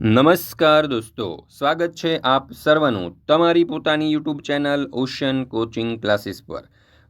નમસ્કાર દોસ્તો, સ્વાગત છે આપ સર્વનું તમારી પોતાની YouTube channel ocean coaching classes પર.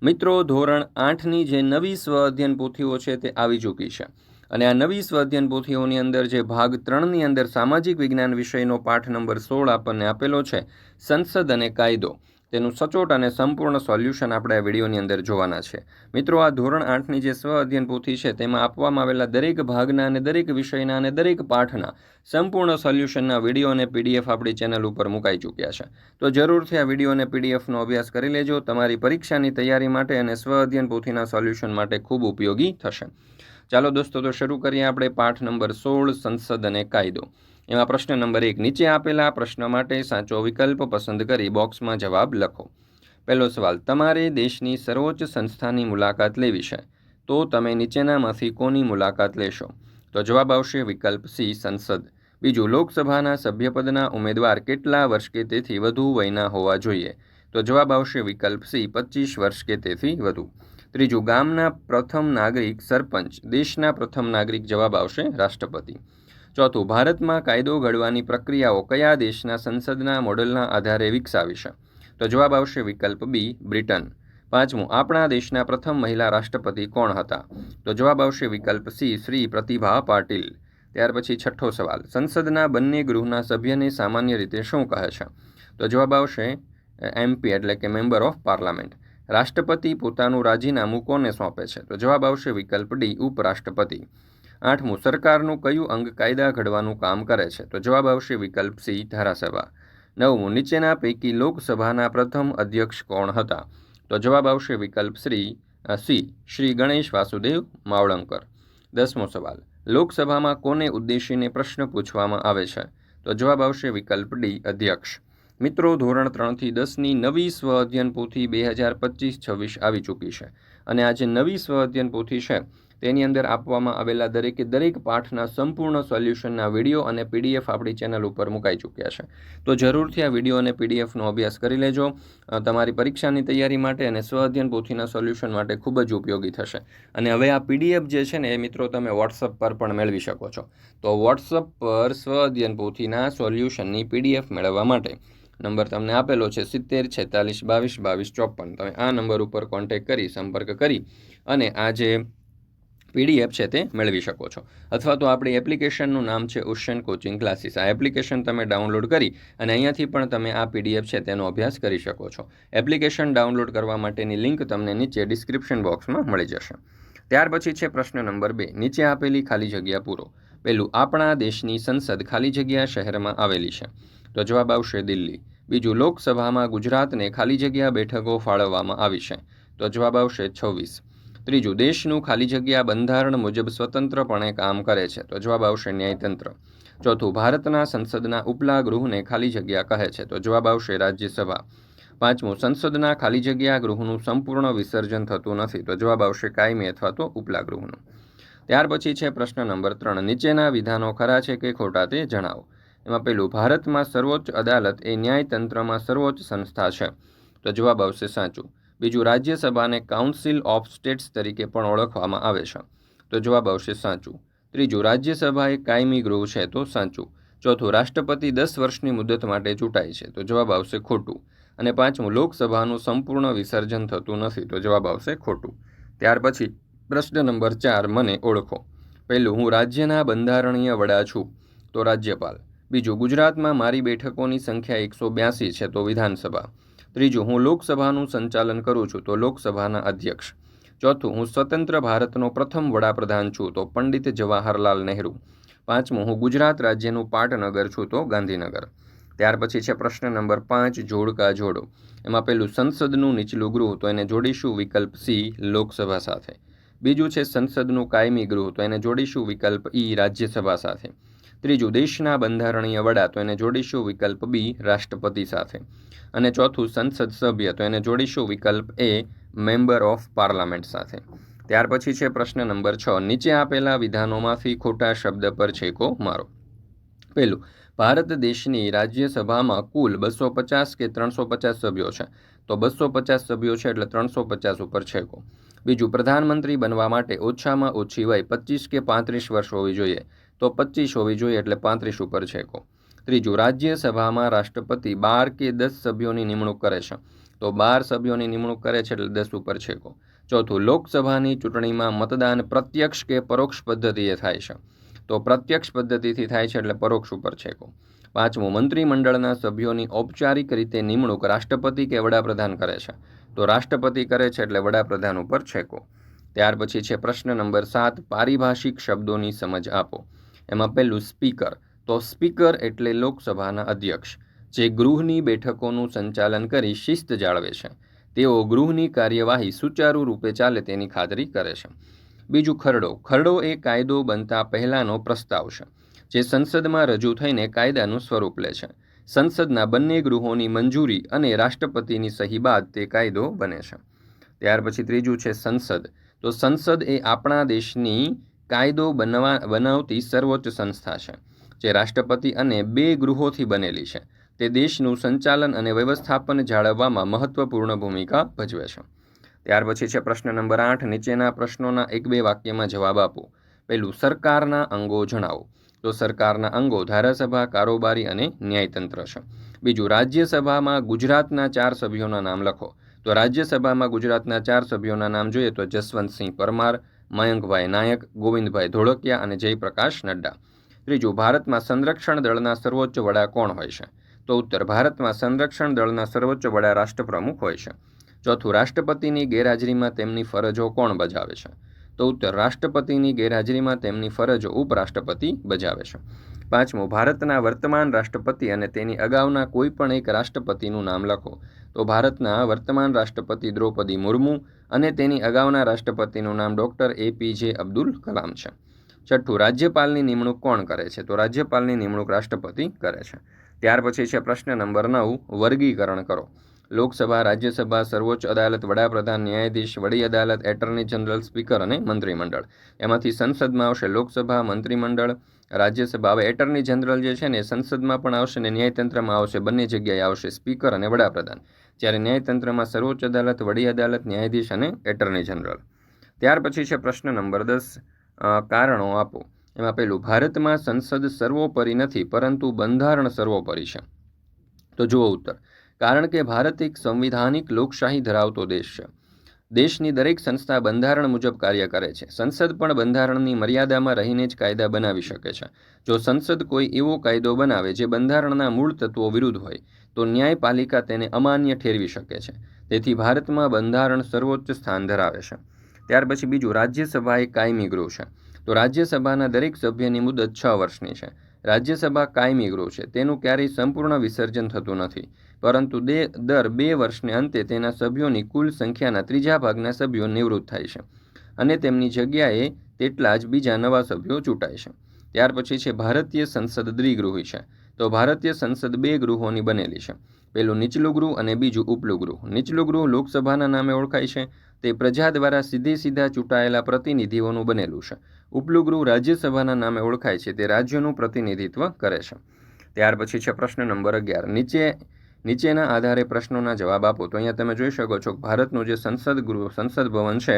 મિત્રો, ધોરણ આઠની જે નવી સ્વ અધ્યયન પોથીઓ છે તે આવી ચૂકી છે. અને આ નવી સ્વ અધ્યયન પોથીઓની અંદર જે ભાગ ત્રણની અંદર સામાજિક વિજ્ઞાન વિષયનો પાઠ નંબર સોળ આપણને આપેલો છે, સંસદ અને કાયદો. તેનું સચોટ અને સંપૂર્ણ સોલ્યુશન આપણે આ વિડીયોની અંદર જોવાના છે. મિત્રો, આ ધોરણ આઠની જે સ્વ અધ્યયન પોથી છે, તેમાં આપવામાં આવેલા દરેક ભાગના અને દરેક વિષયના અને દરેક પાઠના સંપૂર્ણ સોલ્યુશનના વીડિયો અને પીડીએફ આપણી ચેનલ ઉપર મુકાઈ ચૂક્યા છે. તો જરૂરથી આ વીડિયો અને પીડીએફનો અભ્યાસ કરી લેજો. તમારી પરીક્ષાની તૈયારી માટે અને સ્વ અધ્યયન પોથીના સોલ્યુશન માટે ખૂબ ઉપયોગી થશે. ચાલો દોસ્તો, તો શરૂ કરીએ આપણે પાઠ નંબર સોળ, સંસદ અને કાયદો. એમાં પ્રશ્ન નંબર એક, નીચે આપેલા પ્રશ્ન માટે સાચો વિકલ્પ પસંદ કરી બોક્સમાં જવાબ લખો. પહેલો સવાલ, તમારે દેશની સર્વોચ્ચ સંસ્થાની મુલાકાત લેવી છે? તો તમે નીચેનામાંથી કોની મુલાકાત લેશો? તો જવાબ આવશે વિકલ્પ સી, સંસદ. બીજું, લોકસભાના સભ્યપદના ઉમેદવાર કેટલા વર્ષ કે તેથી વધુ વયના હોવા જોઈએ? તો જવાબ આવશે વિકલ્પ સી પચીસ વર્ષ કે તેથી વધુ. ત્રીજું, ગામના પ્રથમ નાગરિક સરપંચ, દેશના પ્રથમ નાગરિક જવાબ આવશે રાષ્ટ્રપતિ. ચોથું, ભારતમાં કાયદો ઘડવાની પ્રક્રિયાઓ કયા દેશના સંસદના મોડલના આધારે વિકસાવી છે? તો જવાબ આવશે વિકલ્પ બી, બ્રિટન. પાંચમું, આપણા દેશના પ્રથમ મહિલા રાષ્ટ્રપતિ કોણ હતા? તો જવાબ આવશે વિકલ્પ સી, શ્રી પ્રતિભા પાટીલ. ત્યાર પછી છઠ્ઠો સવાલ, સંસદના બંને ગૃહના સભ્યને સામાન્ય રીતે શું કહે છે? તો જવાબ આવશે એમપી એટલે કે મેમ્બર ઓફ પાર્લામેન્ટ. રાષ્ટ્રપતિ પોતાનું રાજીનામું કોને સોંપે છે? તો જવાબ આવશે વિકલ્પ ડી, ઉપરાષ્ટ્રપતિ. આઠમું, સરકારનું કયું અંગ કાયદા ઘડવાનું કામ કરે છે? તો જવાબ આવશે વિકલ્પ સી, ધારાસભા. નવમું, નીચેના પૈકી લોકસભાના પ્રથમ અધ્યક્ષ કોણ હતા? તો જવાબ આવશે વિકલ્પ શ્રી સી, શ્રી ગણેશ વાસુદેવ માવળંકર. દસમો સવાલ, લોકસભામાં કોને ઉદ્દેશીને પ્રશ્ન પૂછવામાં આવે છે? તો જવાબ આવશે વિકલ્પ ડી, અધ્યક્ષ. મિત્રો, ધોરણ ત્રણથી દસની નવી સ્વ અધ્યયન પોથી બે હજાર પચીસ છવ્વીસ આવી ચૂકી છે. અને આ જે નવી સ્વ અધ્યયન પોથી છે તેની અંદર આપવામાં આવેલા દરેકે દરેક પાઠના સંપૂર્ણ સોલ્યુશનના વીડિયો અને પીડીએફ આપણી ચેનલ ઉપર મુકાઈ ચૂક્યા છે. તો જરૂરથી આ વીડિયો અને પીડીએફનો અભ્યાસ કરી લેજો. તમારી પરીક્ષાની તૈયારી માટે અને સ્વ અધ્યયન પોથીના સોલ્યુશન માટે ખૂબ જ ઉપયોગી થશે. અને હવે આ પીડીએફ જે છે ને એ મિત્રો તમે વોટ્સઅપ પર પણ મેળવી શકો છો. તો વોટ્સઅપ પર સ્વ અધ્યયન પોથીના સોલ્યુશનની પીડીએફ મેળવવા માટે નંબર તમને આપેલો છે સિત્તેર, છેતાલીસ, બાવીસ બાવીસ, ચોપન. તમે આ નંબર ઉપર કોન્ટેક કરી સંપર્ક કરી અને આ જે પીડીએફ છે તે મેળવી શકો છો. અથવા તો આપણી એપ્લિકેશનનું નામ છે ઓશન કોચિંગ ક્લાસીસ. આ એપ્લિકેશન તમે ડાઉનલોડ કરી અને અહીંયાથી પણ તમે આ પીડીએફ છે તેનો અભ્યાસ કરી શકો છો. એપ્લિકેશન ડાઉનલોડ કરવા માટેની લિંક તમને નીચે ડિસ્ક્રિપ્શન બોક્સમાં મળી જશે. ત્યાર પછી છે પ્રશ્ન નંબર બે. નીચે આપેલી ખાલી જગ્યા પૂરો. પહેલું આપણા દેશની સંસદ ખાલી જગ્યા શહેરમાં આવેલી છે. તો જવાબ આવશે દિલ્હી. બીજું, લોકસભામાં ગુજરાતને ખાલી જગ્યા બેઠકો ફાળવવામાં આવી છે. તો જવાબ આવશે છવ્વીસ. ત્રીજું, દેશનું ખાલી જગ્યા બંધારણ મુજબ સ્વતંત્રપણે કામ કરે છે, તો જવાબ આવશે ન્યાયતંત્ર. ચોથું, ભારતના સંસદના ઉપલા ગૃહને ખાલી જગ્યા કહે છે, તો જવાબ આવશે રાજ્યસભા. પાંચમું, સંસદના ખાલી જગ્યા ગૃહનું સંપૂર્ણ વિસર્જન થતું નથી, તો જવાબ આવશે કાયમી અથવા તો ઉપલા ગૃહનું. ત્યાર પછી છે પ્રશ્ન નંબર ત્રણ, નીચેના વિધાનો ખરા છે કે ખોટા તે જણાવો. એમાં પેલું ભારતમાં સર્વોચ્ચ અદાલત એ ન્યાયતંત્રમાં સર્વોચ્ચ સંસ્થા છે, તો જવાબ આવશે સાચું. બીજું રાજ્યસભાને કાઉન્સિલ ઓફ સ્ટેટ્સ તરીકે પણ ઓળખવામાં આવે છે. તો જવાબ આવશે સાચું. ત્રીજું રાજ્યસભા એ કાયમી ગૃહ છે તો સાચું. ચોથું, રાષ્ટ્રપતિ દસ વર્ષની મુદત માટે ચૂંટાય છે તો જવાબ આવશે ખોટું. અને પાંચમું, લોકસભાનું સંપૂર્ણ વિસર્જન થતું નથી તો જવાબ આવશે ખોટું. ત્યાર પછી પ્રશ્ન નંબર ચાર મને ઓળખો. પહેલું, હું રાજ્યના બંધારણીય વડા છું તો રાજ્યપાલ. બીજું, ગુજરાતમાં મારી બેઠકોની સંખ્યા એકસો બ્યાસી છે તો વિધાનસભા. ત્રીજું, હું લોકસભાનું સંચાલન કરું છું, તો લોકસભાના અધ્યક્ષ. ચોથું, હું સ્વતંત્ર ભારતનો પ્રથમ વડાપ્રધાન છું, તો પંડિત જવાહરલાલ નહેરુ. પાંચમું, હું ગુજરાત રાજ્યનું પાટનગર છું, તો ગાંધીનગર. ત્યાર પછી છે પ્રશ્ન નંબર પાંચ, જોડકા જોડો. એમાં પેલું, સંસદનું નીચલું ગૃહ, તો એને જોડીશું વિકલ્પ સી, લોકસભા સાથે. બીજું છે, સંસદનું કાયમી ગૃહ, તો એને જોડીશું વિકલ્પ ઈ, રાજ્યસભા સાથે. ત્રીજું, દેશના બંધારણીય વડા, તો એને જોડીશું વિકલ્પ બી, રાષ્ટ્રપતિ સાથે. અને ચોથું, સંસદ સભ્ય, તો એને જોડીશું વિકલ્પ એ, મેમ્બર ઓફ પાર્લામેન્ટ સાથે. ત્યાર પછી છે પ્રશ્ન નંબર છ. નીચે આપેલા વિધાનોમાંથી ખોટા શબ્દ પર છેકો મારો. પહેલું, ભારત દેશની રાજ્યસભામાં કુલ બસો પચાસ કે ત્રણસો પચાસ સભ્યો છે? તો બસો પચાસ સભ્યો છે એટલે ત્રણસો પચાસ ઉપર છેકો. બીજું, પ્રધાનમંત્રી બનવા માટે ઓછામાં ઓછી વય પચીસ કે પાંત્રીસ વર્ષ હોવી જોઈએ. તો પચીસ હોવી જોઈએ એટલે પાંત્રીસ ઉપર છેકો. ત્રીજું, રાજ્યસભામાં રાષ્ટ્રપતિ બાર કે દસ સભ્યોની નિમણૂક કરે છે? તો બાર સભ્યોની નિમણૂક કરે છે એટલે દસ ઉપર છેકો. ચોથું, લોકસભાની ચૂંટણીમાં મતદાન પ્રત્યક્ષ કે પરોક્ષ પદ્ધતિએ થાય છે? તો પ્રત્યક્ષ પદ્ધતિથી થાય છે એટલે પરોક્ષ ઉપર છેકો. પાંચમું, મંત્રીમંડળના સભ્યોની ઔપચારિક રીતે નિમણૂક રાષ્ટ્રપતિ કે વડાપ્રધાન કરે છે? તો રાષ્ટ્રપતિ કરે છે એટલે વડાપ્રધાન ઉપર છેકો. ત્યાર પછી છે પ્રશ્ન નંબર સાત, પારિભાષિક શબ્દોની સમજ આપો. એમાં પહેલું સ્પીકર. તો સ્પીકર એટલે લોકસભાના અધ્યક્ષ, જે ગૃહની બેઠકોનું સંચાલન કરી શિસ્ત જાળવે છે. તેઓ ગૃહની કાર્યવાહી સુચારુ રૂપે ચાલે તેની ખાતરી કરે છે. બીજું ખરડો. ખરડો એ કાયદો બનતા પહેલાંનો પ્રસ્તાવ છે, જે સંસદમાં રજૂ થઈને કાયદાનું સ્વરૂપ લે છે. સંસદના બંને ગૃહોની મંજૂરી અને રાષ્ટ્રપતિની સહી બાદ તે કાયદો બને છે. ત્યાર પછી ત્રીજું છે સંસદ. તો સંસદ એ આપણા દેશની કાયદો બનવા, બનાવતી સર્વોચ્ચ સંસ્થા છે, જે રાષ્ટ્રપતિ અને બે ગૃહોથી બનેલી છે. તે દેશનું સંચાલન અને વ્યવસ્થાપન જાળવવામાં મહત્વપૂર્ણ ભૂમિકા ભજવે છે. ત્યાર પછી છે પ્રશ્ન નંબર આઠ, નીચેના પ્રશ્નોના એક બે વાક્યમાં જવાબ આપો. પહેલું, સરકારના અંગો જણાવો. તો સરકારના અંગો ધારાસભા, કારોબારી અને ન્યાયતંત્ર છે. બીજું, રાજ્યસભામાં ગુજરાતના ચાર સભ્યોના નામ લખો. તો રાજ્યસભામાં ગુજરાતના ચાર સભ્યોના નામ જોઈએ તો જસવંતસિંહ પરમાર મયંકભાઈ નાયક, ગોવિંદભાઈ ધોળકિયા અને જયપ્રકાશ નડ્ડા. ત્રીજું, ભારતમાં સંરક્ષણ દળના સર્વોચ્ચ વડા કોણ હોય છે? તો ઉત્તર, ભારતમાં સંરક્ષણ દળના સર્વોચ્ચ વડા રાષ્ટ્રપ્રમુખ હોય છે. ચોથું, રાષ્ટ્રપતિની ગેરહાજરીમાં તેમની ફરજો કોણ બજાવે છે? તો ઉત્તર, રાષ્ટ્રપતિની ગેરહાજરીમાં તેમની ફરજો ઉપરાષ્ટ્રપતિ બજાવે છે. પાંચમું, ભારતના વર્તમાન રાષ્ટ્રપતિ અને તેની અગાઉના કોઈ પણ એક રાષ્ટ્રપતિનું નામ લખો. તો ભારતના વર્તમાન રાષ્ટ્રપતિ દ્રૌપદી મુર્મુ અને તેની અગાઉના રાષ્ટ્રપતિનું નામ ડૉક્ટર એપીજે અબ્દુલ કલામ છે. છઠ્ઠું, રાજ્યપાલની નિમણૂક કોણ કરે છે? તો રાજ્યપાલની નિમણૂક રાષ્ટ્રપતિ કરે છે. ત્યાર પછી છે પ્રશ્ન નંબર નવ, વર્ગીકરણ કરો. લોકસભા, રાજ્યસભા, સર્વોચ્ચ અદાલત, વડાપ્રધાન, ન્યાયાધીશ, વડી અદાલત, એટર્ની જનરલ, સ્પીકર અને મંત્રીમંડળ. એમાંથી સંસદમાં આવશે લોકસભા, મંત્રીમંડળ. રાજ્યસભા, હવે એટર્ની જનરલ જે છે ને સંસદમાં પણ આવશે ને ન્યાયતંત્રમાં આવશે. બંને જગ્યાએ આવશે સ્પીકર અને વડાપ્રધાન. જ્યારે ન્યાયતંત્રમાં સર્વોચ્ચ અદાલત, વડી અદાલત, ન્યાયાધીશ અને એટર્ની જનરલ. ત્યાર પછી છે પ્રશ્ન નંબર દસ. કારણો આપો. એમાં પહેલું, ભારતમાં સંસદ સર્વોપરી નથી, પરંતુ બંધારણ સર્વોપરી છે. તો જુઓ ઉત્તર. કારણ કે ભારત એક સંવિધાનિક લોકશાહી ધરાવતો દેશ છે. દેશની દરેક સંસ્થા બંધારણ મુજબ કાર્ય કરે છે. સંસદ પણ બંધારણની મર્યાદામાં રહીને જ કાયદા બનાવી શકે છે. જો સંસદ કોઈ એવો કાયદો બનાવે જે બંધારણના મૂળ તત્વો વિરુદ્ધ હોય તો ન્યાયપાલિકા તેને અમાન્ય ઠેરવી શકે છે. તેથી ભારતમાં બંધારણ સર્વોચ્ચ સ્થાન ધરાવે છે. ત્યાર પછી બીજું રાજ્યસભા એ કાયમી ગૃહ છે. તો રાજ્યસભાના દરેક સભ્યની મુદત છ વર્ષની છે. રાજ્યસભા કાયમી ગૃહ છે. તેનું ક્યારેય સંપૂર્ણ વિસર્જન થતું નથી. પરંતુ દે, દર બે વર્ષને અંતે તેના સભ્યોની કુલ સંખ્યાના ત્રીજા ભાગના સભ્યો નિવૃત્ત થાય છે. અને તેમની જગ્યાએ તેટલા જ બીજા નવા સભ્યો ચૂંટાય છે. ત્યાર પછી છે, ભારતીય સંસદ દ્વિગૃહી છે. તો ભારતીય સંસદ બે ગૃહોની બનેલી છે. પહેલું નીચલું ગૃહ અને બીજું ઉપલું ગૃહ. નીચલું ગૃહ લોકસભાના નામે ઓળખાય છે. તે પ્રજા દ્વારા સીધે સીધા ચૂંટાયેલા પ્રતિનિધિઓનું બનેલું છે. ઉપલું ગૃહ રાજ્યસભાના નામે ઓળખાય છે. તે રાજ્યોનું પ્રતિનિધિત્વ કરે છે. ત્યાર પછી છે પ્રશ્ન નંબર અગિયાર. નીચે, નીચેના આધારે પ્રશ્નોના જવાબ આપો. તો અહીંયા તમે જોઈ શકો છો ભારતનું જે સંસદ ગૃહ, સંસદ ભવન છે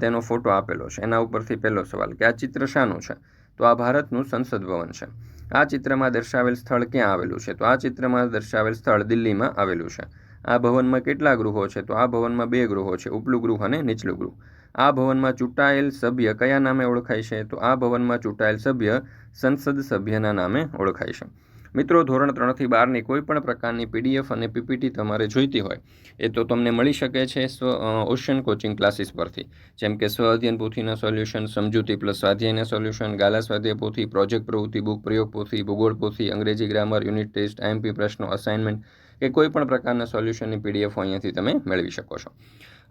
તેનો ફોટો આપેલો છે. એના ઉપરથી પહેલો સવાલ કે આ ચિત્ર શાનું છે? તો આ ભારતનું સંસદ ભવન છે. આ ચિત્રમાં દર્શાવેલ સ્થળ ક્યાં આવેલું છે? તો આ ચિત્રમાં દર્શાવેલ સ્થળ દિલ્હીમાં આવેલું છે. આ ભવનમાં કેટલા ગૃહો છે? તો આ ભવનમાં બે ગૃહો છે, ઉપલું ગૃહ અને નીચલું ગૃહ. આ ભવનમાં ચૂંટાયેલ સભ્ય કયા નામે ઓળખાય છે? તો આ ભવનમાં ચૂંટાયેલ સભ્ય સંસદ સભ્યના નામે ઓળખાય છે. મિત્રો, ધોરણ ત્રણથી બારની કોઈ પણ પ્રકારની પીડીએફ અને પીપીટી તમારે જોઈતી હોય, એ તો તમને મળી શકે છે સ્વ ઓશન કોચિંગ ક્લાસીસ પરથી. જેમ કે સ્વ અધ્યયન પોથીના સોલ્યુશન, સમજૂતી પ્લસ સ્વાધ્યાયના સોલ્યુશન, ગાલા સ્વાધ્યાય પોથી, પ્રોજેક્ટ પ્રવૃત્તિ, બુક પ્રયોગ પોથી, ભૂગોળ પોથી, અંગ્રેજી ગ્રામર, યુનિટ ટેસ્ટ આઈએમપી પ્રશ્નો, અસાઇનમેન્ટ, કે કોઈ પણ પ્રકારના સોલ્યુશનની પીડીએફ અહીંયાથી તમે મેળવી શકો છો.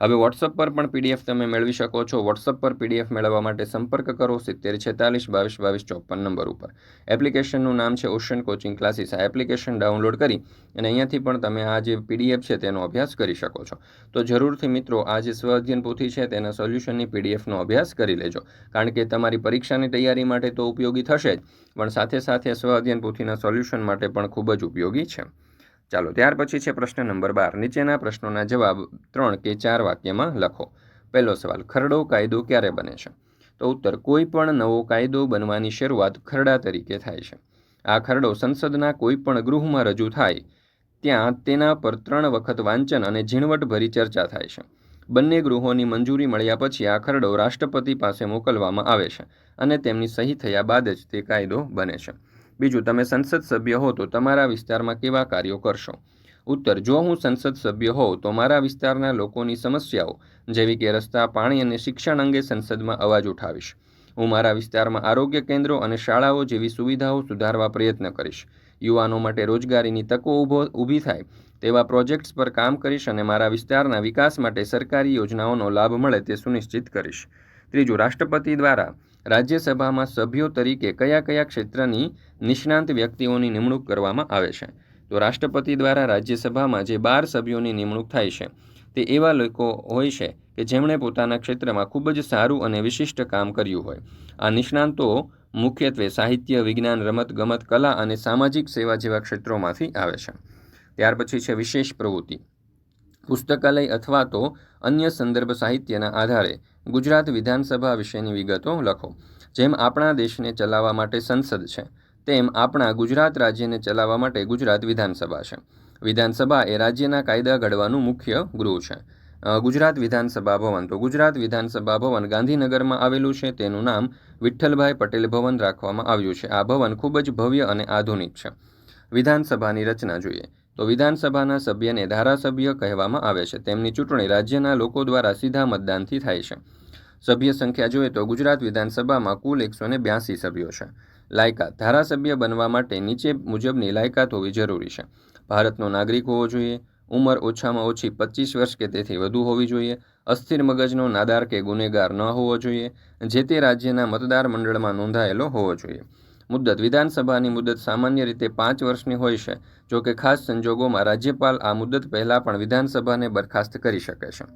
હવે વોટ્સઅપ પર પણ પીડીએફ તમે મેળવી શકો છો. વોટ્સઅપ પર પીડીએફ મેળવવા માટે સંપર્ક કરો સિત્તેર છેતાલીસ બાવીસ બાવીસ ચોપન નંબર ઉપર. એપ્લિકેશનનું નામ છે ઓશન કોચિંગ ક્લાસીસ આ એપ્લિકેશન ડાઉનલોડ કરી અને અહીંયાથી પણ તમે આ જે પીડીએફ છે તેનો અભ્યાસ કરી શકો છો. તો જરૂરથી મિત્રો, આ જે સ્વ અધ્યયન પોથી છે તેના સોલ્યુશનની પીડીએફનો અભ્યાસ કરી લેજો. કારણ કે તમારી પરીક્ષાની તૈયારી માટે તો ઉપયોગી થશે જ, પણ સાથે સાથે સ્વ અધ્યયન પોથીના સોલ્યુશન માટે પણ ખૂબ જ ઉપયોગી છે. ચાલો, ત્યાર પછી છે પ્રશ્ન નંબર બાર. નીચેના પ્રશ્નોના જવાબ ત્રણ કે ચાર વાક્યમાં લખો. પહેલો સવાલ, ખરડો કાયદો ક્યારે બને છે? તો ઉત્તર, કોઈ પણ નવો કાયદો બનવાની શરૂઆત ખરડા તરીકે થાય છે. આ ખરડો સંસદના કોઈ પણ ગૃહમાં રજૂ થાય, ત્યાં તેના પર ત્રણ વખત વાંચન અને ઝીણવટભરી ચર્ચા થાય છે. બંને ગૃહોની મંજૂરી મળ્યા પછી આ ખરડો રાષ્ટ્રપતિ પાસે મોકલવામાં આવે છે અને તેમની સહી થયા બાદ જ તે કાયદો બને છે. બીજું, તમે સંસદ સભ્ય હો તો તમારા વિસ્તારમાં કેવા કાર્યો કરશો? ઉત્તર, જો હું સંસદ સભ્ય હોઉં તો મારા વિસ્તારના લોકોની સમસ્યાઓ, જેવી કે રસ્તા, પાણી અને શિક્ષણ અંગે સંસદમાં અવાજ ઉઠાવીશ. હું મારા વિસ્તારમાં આરોગ્ય કેન્દ્રો અને શાળાઓ જેવી સુવિધાઓ સુધારવા પ્રયત્ન કરીશ. યુવાનો માટે રોજગારીની તકો ઊભો ઊભી થાય, તેવા પ્રોજેક્ટ્સ પર કામ કરીશ અને મારા વિસ્તારના વિકાસ માટે સરકારી યોજનાઓનો લાભ મળે તે સુનિશ્ચિત કરીશ. ત્રીજું, રાષ્ટ્રપતિ દ્વારા રાજ્યસભામાં સભ્યો તરીકે કયા કયા ક્ષેત્રની નિષ્ણાંત વ્યક્તિઓની નિમણૂક કરવામાં આવે છે? તો રાષ્ટ્રપતિ દ્વારા રાજ્યસભામાં જે બાર સભ્યોની નિમણૂક થાય છે, તે એવા લોકો હોય છે કે જેમણે પોતાના ક્ષેત્રમાં ખૂબ જ સારું અને વિશિષ્ટ કામ કર્યું હોય. આ નિષ્ણાંતો મુખ્યત્વે સાહિત્ય, વિજ્ઞાન, રમત ગમત, કલા અને સામાજિક સેવા જેવા ક્ષેત્રોમાંથી આવે છે. ત્યાર પછી છે વિશેષ પ્રવૃત્તિ. પુસ્તકાલય અથવા તો અન્ય સંદર્ભ સાહિત્યના આધારે ગુજરાત વિધાનસભા વિશેની વિગતો લખો. જેમ આપણા દેશને ચલાવવા માટે સંસદ છે, તેમ આપણા ગુજરાત રાજ્યને ચલાવવા માટે ગુજરાત વિધાનસભા છે. વિધાનસભા એ રાજ્યના કાયદા ઘડવાનું મુખ્ય ગૃહ છે. ગુજરાત વિધાનસભા ભવન. તો ગુજરાત વિધાનસભા ભવન ગાંધીનગરમાં આવેલું છે, તેનું નામ વિઠ્ઠલભાઈ પટેલ ભવન રાખવામાં આવ્યું છે. આ ભવન ખૂબ જ ભવ્ય અને આધુનિક છે. વિધાનસભાની રચના જોઈએ. તો વિધાનસભાના સભ્યને ધારાસભ્ય કહેવામાં આવે છે. તેમની ચૂંટણી રાજ્યના લોકો દ્વારા સીધા મતદાનથી થાય છે. સભ્ય સંખ્યા જોઈએ તો ગુજરાત વિધાનસભામાં કુલ એકસો ને બ્યાસી સભ્યો છે. લાયકાત ધારાસભ્ય બનવા માટે નીચે મુજબની લાયકાત હોવી જરૂરી છે. ભારતનો નાગરિક હોવો જોઈએ. ઉંમર ઓછામાં ઓછી પચીસ વર્ષ કે તેથી વધુ હોવી જોઈએ. અસ્થિર મગજનો નાદાર કે ગુનેગાર ન હોવો જોઈએ. જે તે રાજ્યના મતદાર મંડળમાં નોંધાયેલો હોવો જોઈએ. મુદ્દત વિધાનસભાની મુદત સામાન્ય રીતે પાંચ વર્ષની હોય છે, જો કે ખાસ સંજોગોમાં રાજ્યપાલ આ મુદત પહેલાં પણ વિધાનસભાને બરખાસ્ત કરી શકે છે.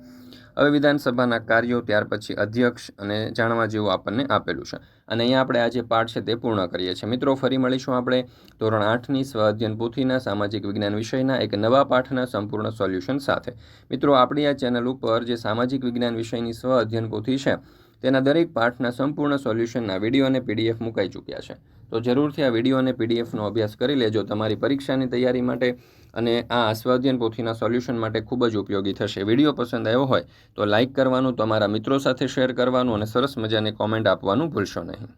હવે વિધાનસભાના કાર્યો ત્યાર પછી અધ્યક્ષ અને જાણવા જેવું આપણને આપેલું છે. અને અહીંયા આપણે આ જે પાઠ છે તે પૂર્ણ કરીએ છીએ. મિત્રો, ફરી મળીશું આપણે ધોરણ આઠની સ્વ અધ્યયન પોથીના સામાજિક વિજ્ઞાન વિષયના એક નવા પાઠના સંપૂર્ણ સોલ્યુશન સાથે. મિત્રો, આપણી આ ચેનલ ઉપર જે સામાજિક વિજ્ઞાન વિષયની સ્વ અધ્યયન પોથી છે તેના દરેક પાઠના સંપૂર્ણ સોલ્યુશનના વીડિયો અને પીડીએફ મુકાઈ ચૂક્યા છે. તો જરૂરથી આ વીડિયો અને પીડીએફનો અભ્યાસ કરી લેજો, તમારી પરીક્ષાની તૈયારી માટે અને આ આસ્વાદ્યન પોથીના સોલ્યુશન માટે ખૂબ જ ઉપયોગી થશે. વીડિયો પસંદ આવ્યો હોય તો લાઇક કરવાનું, તમારા મિત્રો સાથે શેર કરવાનું અને સરસ મજાની કોમેન્ટ આપવાનું ભૂલશો નહીં.